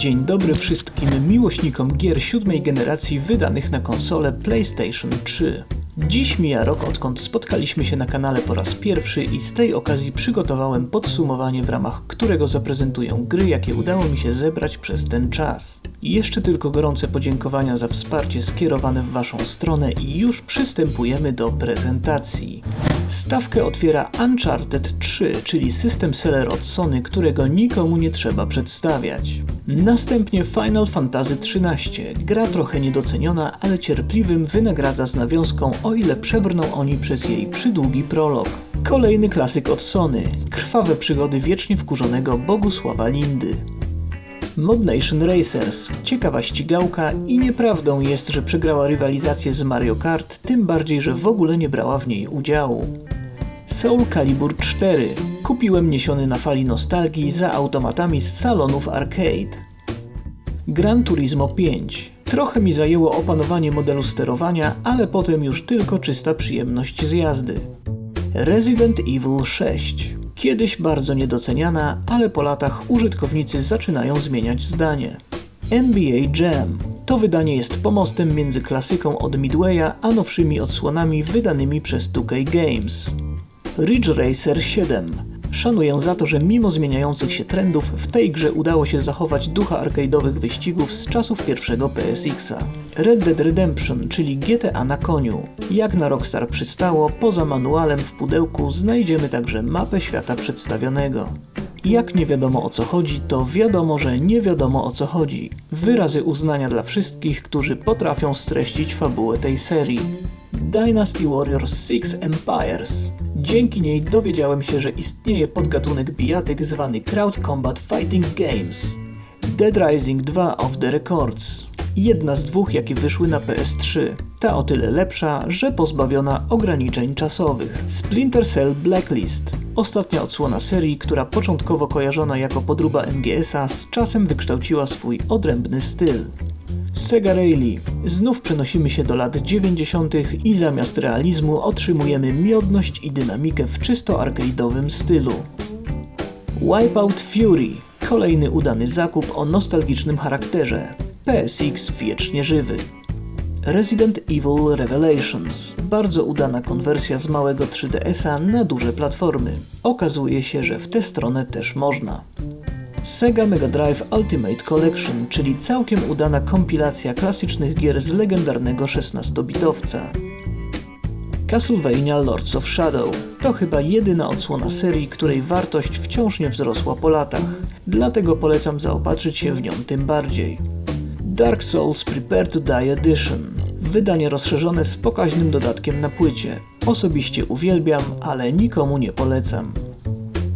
Dzień dobry wszystkim miłośnikom gier siódmej generacji wydanych na konsolę PlayStation 3. Dziś mija rok odkąd spotkaliśmy się na kanale po raz pierwszy i z tej okazji przygotowałem podsumowanie w ramach którego zaprezentuję gry jakie udało mi się zebrać przez ten czas. Jeszcze tylko gorące podziękowania za wsparcie skierowane w Waszą stronę i już przystępujemy do prezentacji. Stawkę otwiera Uncharted 3, czyli system seller od Sony, którego nikomu nie trzeba przedstawiać. Następnie Final Fantasy XIII. Gra trochę niedoceniona, ale cierpliwym wynagradza z nawiązką, o ile przebrną oni przez jej przydługi prolog. Kolejny klasyk od Sony. Krwawe przygody wiecznie wkurzonego Bogusława Lindy. Mod Nation Racers. Ciekawa ścigałka i nieprawdą jest, że przegrała rywalizację z Mario Kart, tym bardziej, że w ogóle nie brała w niej udziału. Soul Calibur 4. Kupiłem niesiony na fali nostalgii za automatami z salonów arcade. Gran Turismo 5. Trochę mi zajęło opanowanie modelu sterowania, ale potem już tylko czysta przyjemność z jazdy. Resident Evil 6. Kiedyś bardzo niedoceniana, ale po latach użytkownicy zaczynają zmieniać zdanie. NBA Jam. To wydanie jest pomostem między klasyką od Midwaya a nowszymi odsłonami wydanymi przez 2K Games. Ridge Racer 7. Szanuję za to, że mimo zmieniających się trendów w tej grze udało się zachować ducha arcade'owych wyścigów z czasów pierwszego PSX-a. Red Dead Redemption, czyli GTA na koniu. Jak na Rockstar przystało, poza manualem w pudełku znajdziemy także mapę świata przedstawionego. Jak nie wiadomo o co chodzi, to wiadomo, że nie wiadomo o co chodzi. Wyrazy uznania dla wszystkich, którzy potrafią streścić fabułę tej serii. Dynasty Warriors 6 Empires. Dzięki niej dowiedziałem się, że istnieje podgatunek bijatyk zwany Crowd Combat Fighting Games. Dead Rising 2 of the Records. Jedna z dwóch, jakie wyszły na PS3. Ta o tyle lepsza, że pozbawiona ograniczeń czasowych. Splinter Cell Blacklist. Ostatnia odsłona serii, która początkowo kojarzona jako podróba MGS-a z czasem wykształciła swój odrębny styl. Sega Rally. Znów przenosimy się do lat 90. i zamiast realizmu otrzymujemy miodność i dynamikę w czysto arcade'owym stylu. Wipeout Fury. Kolejny udany zakup o nostalgicznym charakterze. PSX wiecznie żywy. Resident Evil Revelations. Bardzo udana konwersja z małego 3DS-a na duże platformy. Okazuje się, że w tę stronę też można. Sega Mega Drive Ultimate Collection, czyli całkiem udana kompilacja klasycznych gier z legendarnego 16-bitowca. Castlevania Lords of Shadow to chyba jedyna odsłona serii, której wartość wciąż nie wzrosła po latach, dlatego polecam zaopatrzyć się w nią tym bardziej. Dark Souls Prepare to Die Edition wydanie rozszerzone z pokaźnym dodatkiem na płycie. Osobiście uwielbiam, ale nikomu nie polecam.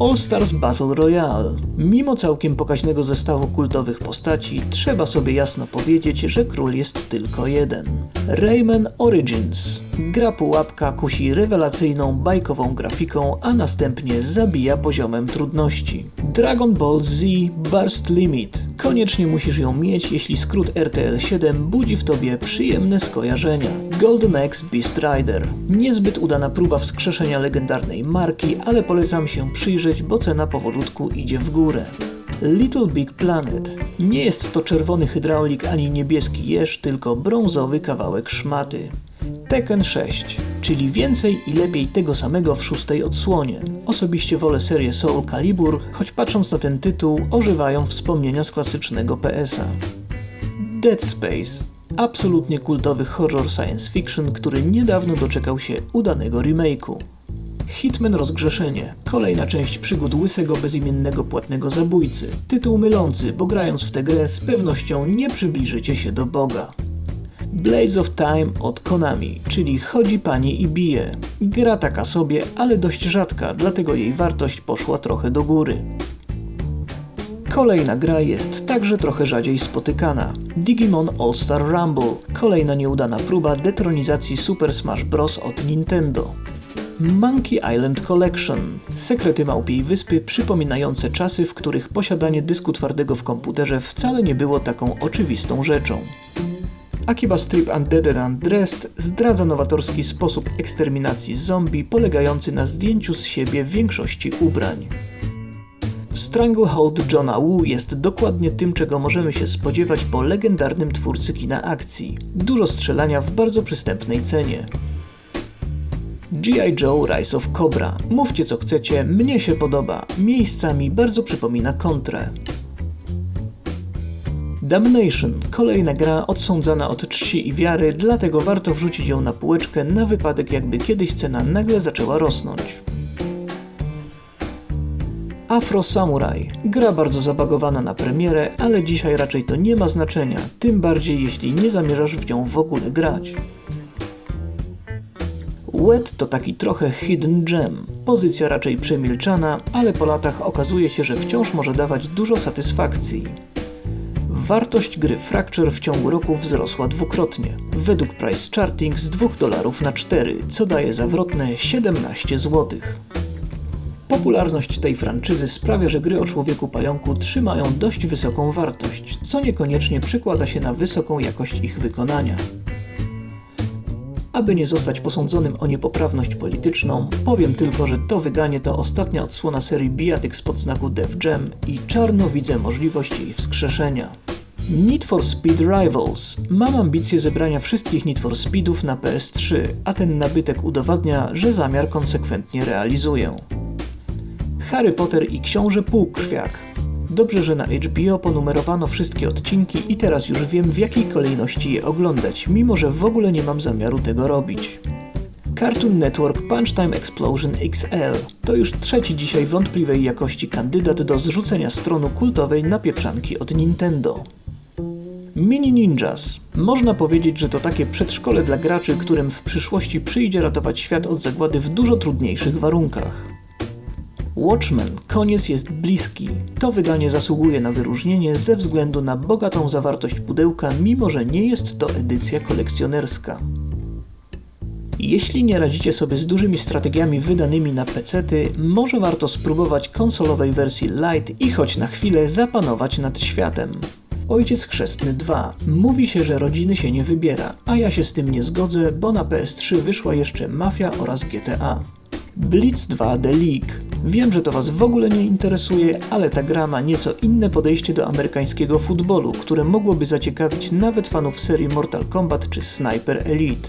All Stars Battle Royale. Mimo całkiem pokaźnego zestawu kultowych postaci, trzeba sobie jasno powiedzieć, że król jest tylko jeden. Rayman Origins. Gra pułapka kusi rewelacyjną, bajkową grafiką, a następnie zabija poziomem trudności. Dragon Ball Z Burst Limit. Koniecznie musisz ją mieć, jeśli skrót RTL7 budzi w tobie przyjemne skojarzenia. Golden Axe Beast Rider. Niezbyt udana próba wskrzeszenia legendarnej marki, ale polecam się przyjrzeć, bo cena powolutku idzie w górę. Little Big Planet. Nie jest to czerwony hydraulik ani niebieski jeż, tylko brązowy kawałek szmaty. Tekken 6, czyli więcej i lepiej tego samego w szóstej odsłonie. Osobiście wolę serię Soul Calibur, choć patrząc na ten tytuł ożywają wspomnienia z klasycznego PS-a. Dead Space. Absolutnie kultowy horror science fiction, który niedawno doczekał się udanego remake'u. Hitman Rozgrzeszenie. Kolejna część przygód łysego bezimiennego płatnego zabójcy. Tytuł mylący, bo grając w tę grę z pewnością nie przybliżycie się do Boga. Blaze of Time od Konami, czyli chodzi pani i bije. Gra taka sobie, ale dość rzadka, dlatego jej wartość poszła trochę do góry. Kolejna gra jest także trochę rzadziej spotykana. Digimon All Star Rumble. Kolejna nieudana próba detronizacji Super Smash Bros. od Nintendo. Monkey Island Collection. Sekrety Małpiej Wyspy przypominające czasy, w których posiadanie dysku twardego w komputerze wcale nie było taką oczywistą rzeczą. Akiba Strip Undead and Undressed zdradza nowatorski sposób eksterminacji zombie polegający na zdjęciu z siebie większości ubrań. Stranglehold Johna Woo jest dokładnie tym, czego możemy się spodziewać po legendarnym twórcy kina akcji. Dużo strzelania w bardzo przystępnej cenie. G.I. Joe Rise of Cobra. Mówcie co chcecie, mnie się podoba. Miejscami bardzo przypomina kontrę. Damnation, kolejna gra odsądzana od czci i wiary, dlatego warto wrzucić ją na półeczkę na wypadek jakby kiedyś cena nagle zaczęła rosnąć. Afro Samurai. Gra bardzo zabagowana na premierę, ale dzisiaj raczej to nie ma znaczenia, tym bardziej jeśli nie zamierzasz w nią w ogóle grać. Wet to taki trochę hidden gem. Pozycja raczej przemilczana, ale po latach okazuje się, że wciąż może dawać dużo satysfakcji. Wartość gry Fracture w ciągu roku wzrosła dwukrotnie, według Price Charting z 2 dolarów na 4, co daje zawrotne 17 zł. Popularność tej franczyzy sprawia, że gry o człowieku pająku trzymają dość wysoką wartość, co niekoniecznie przekłada się na wysoką jakość ich wykonania. Aby nie zostać posądzonym o niepoprawność polityczną, powiem tylko, że to wydanie to ostatnia odsłona serii bijatyk spod znaku Def Jam i czarno widzę możliwość jej wskrzeszenia. Need for Speed Rivals. Mam ambicje zebrania wszystkich Need for Speedów na PS3, a ten nabytek udowadnia, że zamiar konsekwentnie realizuję. Harry Potter i Książę Półkrwiak. Dobrze, że na HBO ponumerowano wszystkie odcinki i teraz już wiem w jakiej kolejności je oglądać, mimo że w ogóle nie mam zamiaru tego robić. Cartoon Network Punch Time Explosion XL to już trzeci dzisiaj wątpliwej jakości kandydat do zrzucenia stronu kultowej napieprzanki od Nintendo. Mini Ninjas. Można powiedzieć, że to takie przedszkole dla graczy, którym w przyszłości przyjdzie ratować świat od zagłady w dużo trudniejszych warunkach. Watchmen koniec jest bliski. To wydanie zasługuje na wyróżnienie ze względu na bogatą zawartość pudełka, mimo że nie jest to edycja kolekcjonerska. Jeśli nie radzicie sobie z dużymi strategiami wydanymi na pecety, może warto spróbować konsolowej wersji Lite i choć na chwilę zapanować nad światem. Ojciec Chrzestny 2. Mówi się, że rodziny się nie wybiera, a ja się z tym nie zgodzę, bo na PS3 wyszła jeszcze Mafia oraz GTA. Blitz 2 The League. Wiem, że to Was w ogóle nie interesuje, ale ta gra ma nieco inne podejście do amerykańskiego futbolu, które mogłoby zaciekawić nawet fanów serii Mortal Kombat czy Sniper Elite.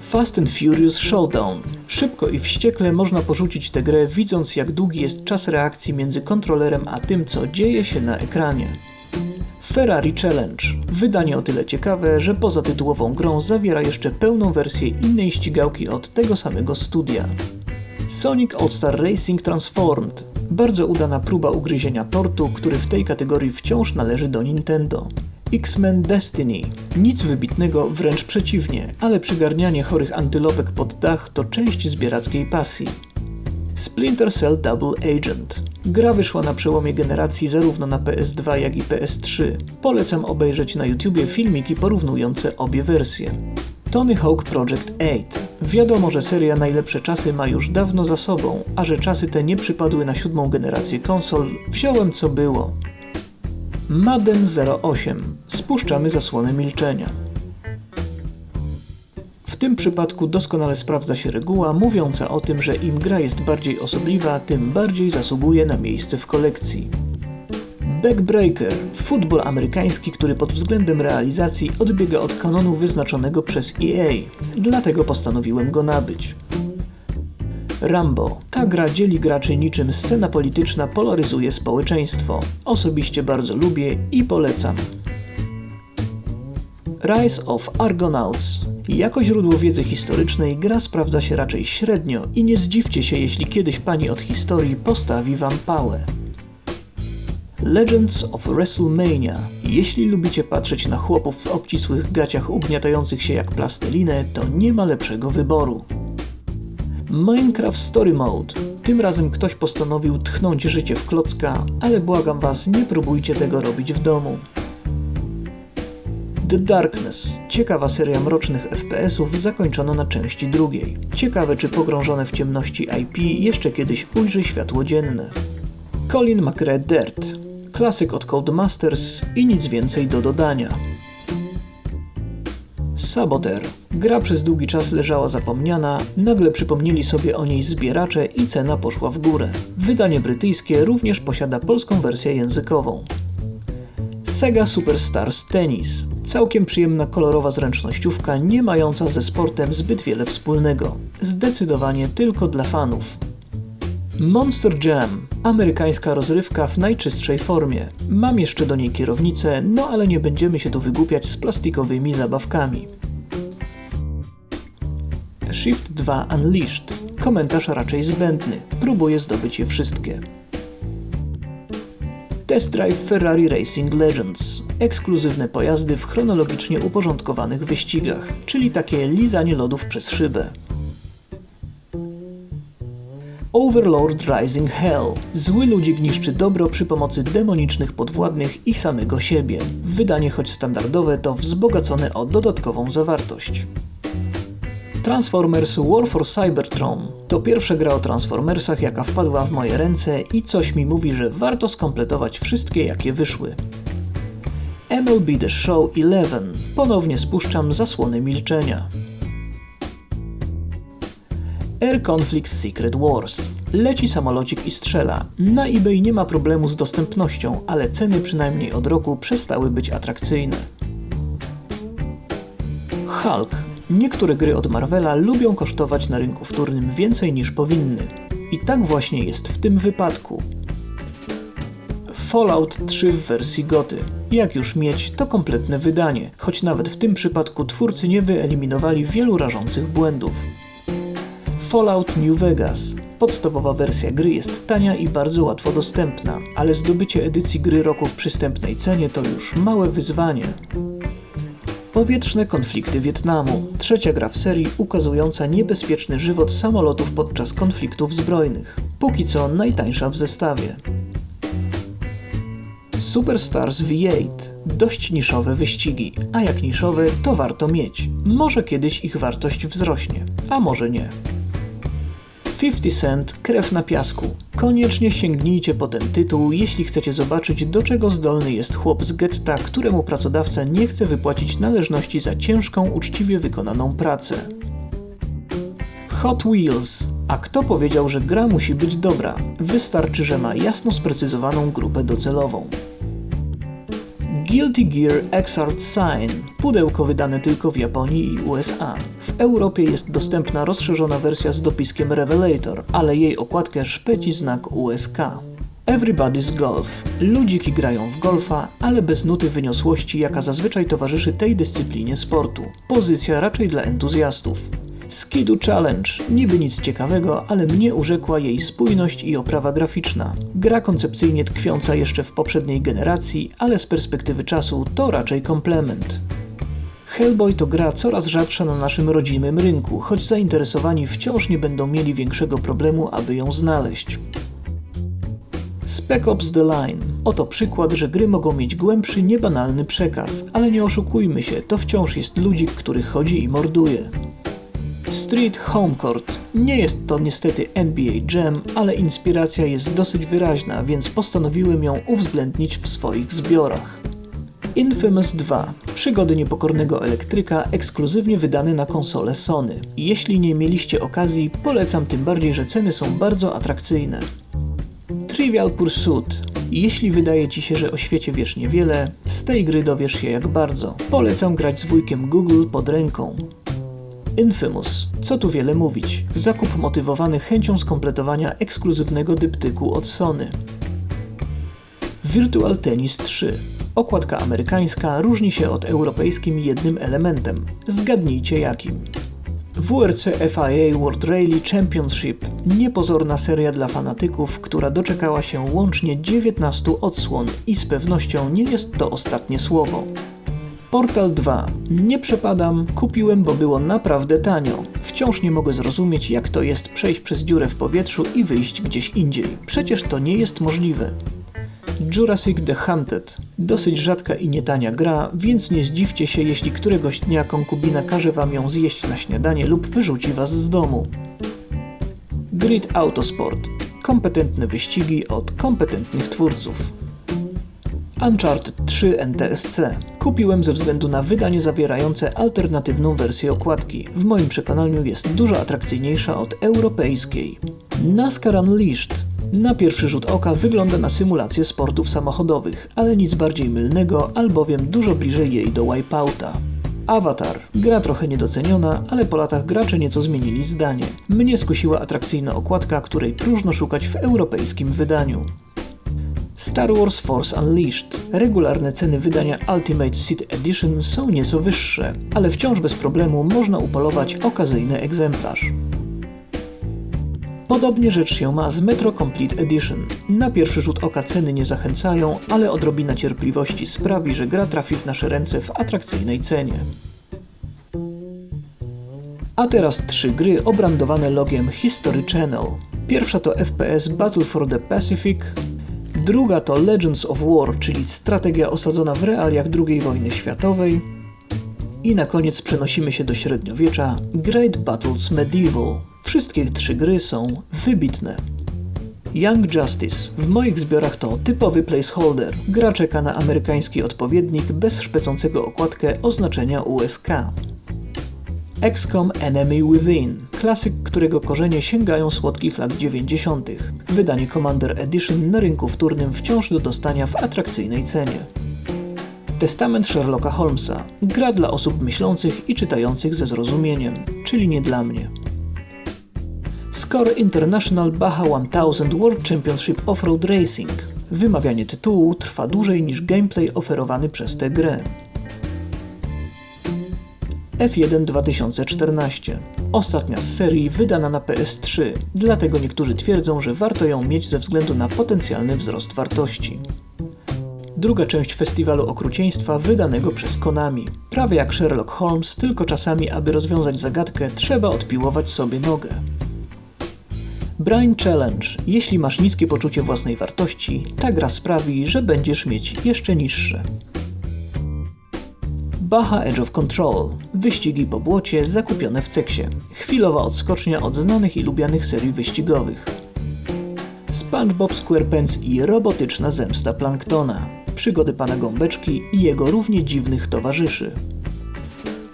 Fast and Furious Showdown. Szybko i wściekle można porzucić tę grę, widząc jak długi jest czas reakcji między kontrolerem a tym, co dzieje się na ekranie. Ferrari Challenge. Wydanie o tyle ciekawe, że poza tytułową grą zawiera jeszcze pełną wersję innej ścigałki od tego samego studia. Sonic All-Star Racing Transformed. Bardzo udana próba ugryzienia tortu, który w tej kategorii wciąż należy do Nintendo. X-Men Destiny. Nic wybitnego, wręcz przeciwnie, ale przygarnianie chorych antylopek pod dach to część zbierackiej pasji. Splinter Cell Double Agent. Gra wyszła na przełomie generacji zarówno na PS2 jak i PS3. Polecam obejrzeć na YouTubie filmiki porównujące obie wersje. Tony Hawk Project 8. Wiadomo, że seria Najlepsze Czasy ma już dawno za sobą, a że czasy te nie przypadły na siódmą generację konsol, wziąłem co było. Madden 08. Spuszczamy zasłonę milczenia. Tym przypadku doskonale sprawdza się reguła mówiąca o tym, że im gra jest bardziej osobliwa, tym bardziej zasługuje na miejsce w kolekcji. Backbreaker, futbol amerykański, który pod względem realizacji odbiega od kanonu wyznaczonego przez EA, dlatego postanowiłem go nabyć. Rambo. Ta gra dzieli graczy niczym scena polityczna polaryzuje społeczeństwo. Osobiście bardzo lubię i polecam. Rise of Argonauts. Jako źródło wiedzy historycznej gra sprawdza się raczej średnio i nie zdziwcie się, jeśli kiedyś pani od historii postawi wam pałę. Legends of WrestleMania. Jeśli lubicie patrzeć na chłopów w obcisłych gaciach ugniatających się jak plastelinę, to nie ma lepszego wyboru. Minecraft Story Mode. Tym razem ktoś postanowił tchnąć życie w klocka, ale błagam was, nie próbujcie tego robić w domu. The Darkness. Ciekawa seria mrocznych FPS-ów zakończona na części drugiej. Ciekawe, czy pogrążone w ciemności IP jeszcze kiedyś ujrzy światło dzienne. Colin McRae Dirt. Klasyk od Codemasters i nic więcej do dodania. Saboteur. Gra przez długi czas leżała zapomniana, nagle przypomnieli sobie o niej zbieracze i cena poszła w górę. Wydanie brytyjskie również posiada polską wersję językową. Sega Superstars Tennis. Całkiem przyjemna kolorowa zręcznościówka, nie mająca ze sportem zbyt wiele wspólnego. Zdecydowanie tylko dla fanów. Monster Jam. Amerykańska rozrywka w najczystszej formie. Mam jeszcze do niej kierownicę, no ale nie będziemy się tu wygłupiać z plastikowymi zabawkami. Shift 2 Unleashed. Komentarz raczej zbędny. Próbuję zdobyć je wszystkie. Test Drive Ferrari Racing Legends. Ekskluzywne pojazdy w chronologicznie uporządkowanych wyścigach, czyli takie lizanie lodów przez szybę. Overlord Rising Hell. Zły ludzik niszczy dobro przy pomocy demonicznych podwładnych i samego siebie. Wydanie choć standardowe to wzbogacone o dodatkową zawartość. Transformers War for Cybertron to pierwsza gra o Transformersach, jaka wpadła w moje ręce i coś mi mówi, że warto skompletować wszystkie, jakie wyszły. MLB The Show 11. Ponownie spuszczam zasłony milczenia. Air Conflict Secret Wars. Leci samolocik i strzela. Na eBay nie ma problemu z dostępnością, ale ceny przynajmniej od roku przestały być atrakcyjne. Hulk. Niektóre gry od Marvela lubią kosztować na rynku wtórnym więcej niż powinny. I tak właśnie jest w tym wypadku. Fallout 3 w wersji goty. Jak już mieć, to kompletne wydanie, choć nawet w tym przypadku twórcy nie wyeliminowali wielu rażących błędów. Fallout New Vegas. Podstawowa wersja gry jest tania i bardzo łatwo dostępna, ale zdobycie edycji gry roku w przystępnej cenie to już małe wyzwanie. Powietrzne konflikty Wietnamu. Trzecia gra w serii ukazująca niebezpieczny żywot samolotów podczas konfliktów zbrojnych. Póki co najtańsza w zestawie. Superstars V8. Dość niszowe wyścigi, a jak niszowe, to warto mieć. Może kiedyś ich wartość wzrośnie, a może nie. 50 Cent Krew na piasku. Koniecznie sięgnijcie po ten tytuł, jeśli chcecie zobaczyć, do czego zdolny jest chłop z getta, któremu pracodawca nie chce wypłacić należności za ciężką, uczciwie wykonaną pracę. Hot Wheels. A kto powiedział, że gra musi być dobra? Wystarczy, że ma jasno sprecyzowaną grupę docelową. Guilty Gear Xrd Sign. Pudełko wydane tylko w Japonii i USA. W Europie jest dostępna rozszerzona wersja z dopiskiem Revelator, ale jej okładkę szpeci znak USK. Everybody's Golf. Ludziki grają w golfa, ale bez nuty wyniosłości, jaka zazwyczaj towarzyszy tej dyscyplinie sportu. Pozycja raczej dla entuzjastów. Skidu Challenge. Niby nic ciekawego, ale mnie urzekła jej spójność i oprawa graficzna. Gra koncepcyjnie tkwiąca jeszcze w poprzedniej generacji, ale z perspektywy czasu to raczej komplement. Hellboy to gra coraz rzadsza na naszym rodzimym rynku, choć zainteresowani wciąż nie będą mieli większego problemu, aby ją znaleźć. Spec Ops The Line. Oto przykład, że gry mogą mieć głębszy, niebanalny przekaz, ale nie oszukujmy się, to wciąż jest ludzik, który chodzi i morduje. Street Home Court. Nie jest to niestety NBA Jam, ale inspiracja jest dosyć wyraźna, więc postanowiłem ją uwzględnić w swoich zbiorach. Infamous 2. Przygody niepokornego elektryka ekskluzywnie wydane na konsolę Sony. Jeśli nie mieliście okazji, polecam tym bardziej, że ceny są bardzo atrakcyjne. Trivial Pursuit. Jeśli wydaje Ci się, że o świecie wiesz niewiele, z tej gry dowiesz się jak bardzo. Polecam grać z wujkiem Google pod ręką. Infamous. Co tu wiele mówić. Zakup motywowany chęcią skompletowania ekskluzywnego dyptyku od Sony. Virtual Tennis 3. Okładka amerykańska różni się od europejskim jednym elementem. Zgadnijcie jakim. WRC FIA World Rally Championship. Niepozorna seria dla fanatyków, która doczekała się łącznie 19 odsłon i z pewnością nie jest to ostatnie słowo. Portal 2. Nie przepadam, kupiłem, bo było naprawdę tanio. Wciąż nie mogę zrozumieć, jak to jest przejść przez dziurę w powietrzu i wyjść gdzieś indziej. Przecież to nie jest możliwe. Jurassic The Hunted. Dosyć rzadka i nietania gra, więc nie zdziwcie się, jeśli któregoś dnia konkubina każe wam ją zjeść na śniadanie lub wyrzuci was z domu. Grid Autosport. Kompetentne wyścigi od kompetentnych twórców. Uncharted 3 3 NTSC. Kupiłem ze względu na wydanie zawierające alternatywną wersję okładki. W moim przekonaniu jest dużo atrakcyjniejsza od europejskiej. NASCAR Unleashed na pierwszy rzut oka wygląda na symulację sportów samochodowych, ale nic bardziej mylnego, albowiem dużo bliżej jej do Wipeouta. Avatar. Gra trochę niedoceniona, ale po latach gracze nieco zmienili zdanie. Mnie skusiła atrakcyjna okładka, której próżno szukać w europejskim wydaniu. Star Wars Force Unleashed. Regularne ceny wydania Ultimate Seat Edition są nieco wyższe, ale wciąż bez problemu można upolować okazyjny egzemplarz. Podobnie rzecz się ma z Metro Complete Edition. Na pierwszy rzut oka ceny nie zachęcają, ale odrobina cierpliwości sprawi, że gra trafi w nasze ręce w atrakcyjnej cenie. A teraz trzy gry obrandowane logiem History Channel. Pierwsza to FPS Battle for the Pacific, druga to Legends of War, czyli strategia osadzona w realiach II wojny światowej i na koniec przenosimy się do średniowiecza Great Battles Medieval. Wszystkie trzy gry są wybitne. Young Justice. W moich zbiorach to typowy placeholder. Gra czeka na amerykański odpowiednik bez szpecącego okładkę oznaczenia USK. XCOM Enemy Within, klasyk, którego korzenie sięgają słodkich lat 90. Wydanie Commander Edition na rynku wtórnym wciąż do dostania w atrakcyjnej cenie. Testament Sherlocka Holmesa. Gra dla osób myślących i czytających ze zrozumieniem, czyli nie dla mnie. Score International Baja 1000 World Championship Offroad Racing. Wymawianie tytułu trwa dłużej niż gameplay oferowany przez tę grę. F1 2014. Ostatnia z serii wydana na PS3, dlatego niektórzy twierdzą, że warto ją mieć ze względu na potencjalny wzrost wartości. Druga część festiwalu okrucieństwa wydanego przez Konami. Prawie jak Sherlock Holmes, tylko czasami, aby rozwiązać zagadkę, trzeba odpiłować sobie nogę. Brain Challenge. Jeśli masz niskie poczucie własnej wartości, ta gra sprawi, że będziesz mieć jeszcze niższe. Baha Edge of Control. Wyścigi po błocie zakupione w Ceksie. Chwilowa odskocznia od znanych i lubianych serii wyścigowych. SpongeBob SquarePants i robotyczna zemsta Planktona. Przygody pana Gąbeczki i jego równie dziwnych towarzyszy.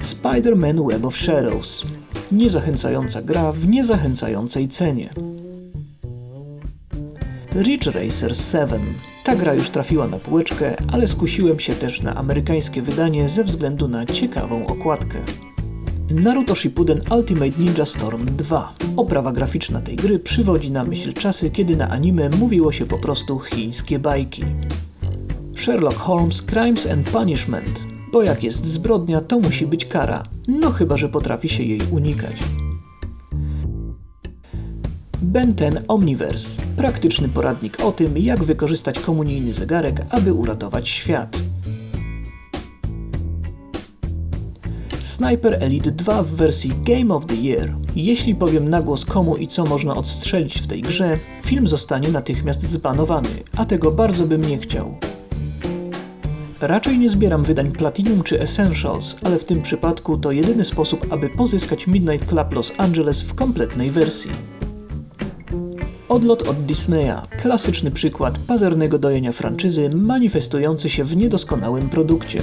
Spider-Man Web of Shadows. Niezachęcająca gra w niezachęcającej cenie. Ridge Racer 7. Ta gra już trafiła na półeczkę, ale skusiłem się też na amerykańskie wydanie ze względu na ciekawą okładkę. Naruto Shippuden Ultimate Ninja Storm 2. Oprawa graficzna tej gry przywodzi na myśl czasy, kiedy na anime mówiło się po prostu chińskie bajki. Sherlock Holmes Crimes and Punishment. Bo jak jest zbrodnia, to musi być kara. No chyba, że potrafi się jej unikać. Ben 10 Omniverse. Praktyczny poradnik o tym, jak wykorzystać komunijny zegarek, aby uratować świat. Sniper Elite 2 w wersji Game of the Year. Jeśli powiem na głos komu i co można odstrzelić w tej grze, film zostanie natychmiast zbanowany, a tego bardzo bym nie chciał. Raczej nie zbieram wydań Platinum czy Essentials, ale w tym przypadku to jedyny sposób, aby pozyskać Midnight Club Los Angeles w kompletnej wersji. Odlot od Disneya. Klasyczny przykład pazernego dojenia franczyzy manifestujący się w niedoskonałym produkcie.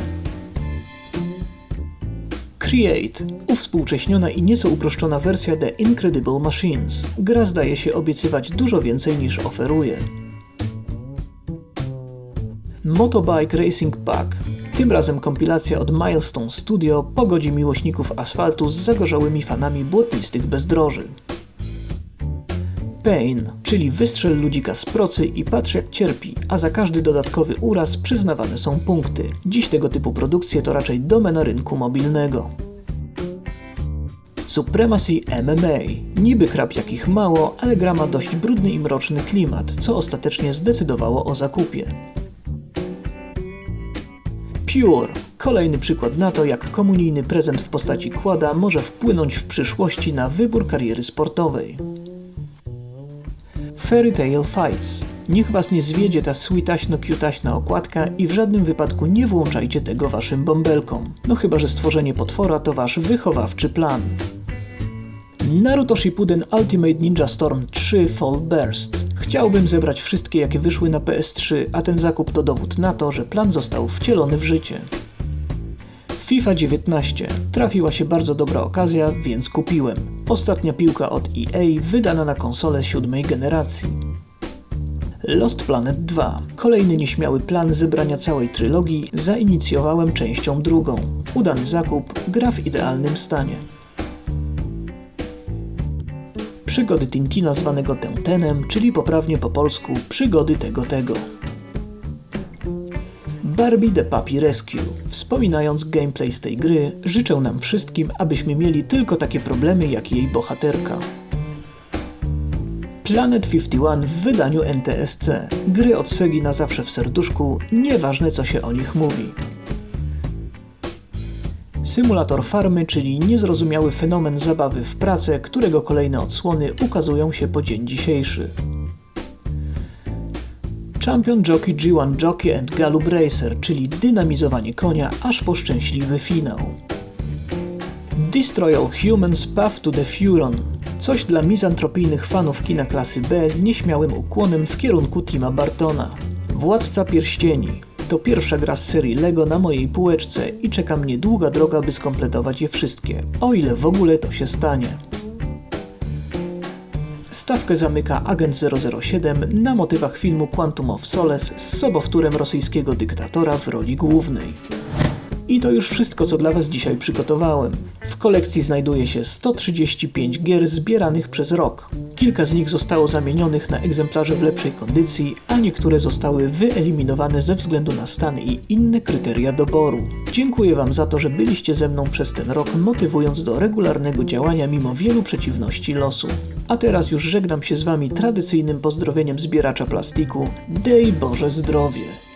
Create. Uwspółcześniona i nieco uproszczona wersja The Incredible Machines. Gra zdaje się obiecywać dużo więcej niż oferuje. Motobike Racing Pack. Tym razem kompilacja od Milestone Studio pogodzi miłośników asfaltu z zagorzałymi fanami błotnistych bezdroży. Pain, czyli wystrzel ludzika z procy i patrz jak cierpi, a za każdy dodatkowy uraz przyznawane są punkty. Dziś tego typu produkcje to raczej domena rynku mobilnego. Supremacy MMA. Niby krab jakich mało, ale gra ma dość brudny i mroczny klimat, co ostatecznie zdecydowało o zakupie. Pure. Kolejny przykład na to, jak komunijny prezent w postaci kłada może wpłynąć w przyszłości na wybór kariery sportowej. Fairy Tail Fights. Niech was nie zwiedzie ta sweetaśno-cutaśna okładka i w żadnym wypadku nie włączajcie tego waszym bąbelkom. No chyba, że stworzenie potwora to wasz wychowawczy plan. Naruto Shippuden Ultimate Ninja Storm 3 Fall Burst. Chciałbym zebrać wszystkie jakie wyszły na PS3, a ten zakup to dowód na to, że plan został wcielony w życie. FIFA 19. Trafiła się bardzo dobra okazja, więc kupiłem. Ostatnia piłka od EA wydana na konsolę siódmej generacji. Lost Planet 2. Kolejny nieśmiały plan zebrania całej trylogii zainicjowałem częścią drugą. Udany zakup, gra w idealnym stanie. Przygody Tintina zwanego Tentenem, czyli poprawnie po polsku przygody tego tego. Barbie The Puppy Rescue. Wspominając gameplay z tej gry, życzę nam wszystkim, abyśmy mieli tylko takie problemy jak jej bohaterka. Planet 51 w wydaniu NTSC. Gry od Segi na zawsze w serduszku, nieważne co się o nich mówi. Symulator farmy, czyli niezrozumiały fenomen zabawy w pracę, którego kolejne odsłony ukazują się po dzień dzisiejszy. Champion Jockey G1 Jockey and Gallop Racer, czyli dynamizowanie konia aż po szczęśliwy finał. Destroy All Humans Path to the Furon. Coś dla mizantropijnych fanów kina klasy B z nieśmiałym ukłonem w kierunku Tima Bartona. Władca Pierścieni. To pierwsza gra z serii LEGO na mojej półeczce i czeka mnie długa droga, by skompletować je wszystkie. O ile w ogóle to się stanie. Stawkę zamyka Agent 007 na motywach filmu Quantum of Solace z sobowtórem rosyjskiego dyktatora w roli głównej. I to już wszystko, co dla Was dzisiaj przygotowałem. W kolekcji znajduje się 135 gier zbieranych przez rok. Kilka z nich zostało zamienionych na egzemplarze w lepszej kondycji, a niektóre zostały wyeliminowane ze względu na stan i inne kryteria doboru. Dziękuję Wam za to, że byliście ze mną przez ten rok, motywując do regularnego działania mimo wielu przeciwności losu. A teraz już żegnam się z Wami tradycyjnym pozdrowieniem zbieracza plastiku. Dej Boże zdrowie!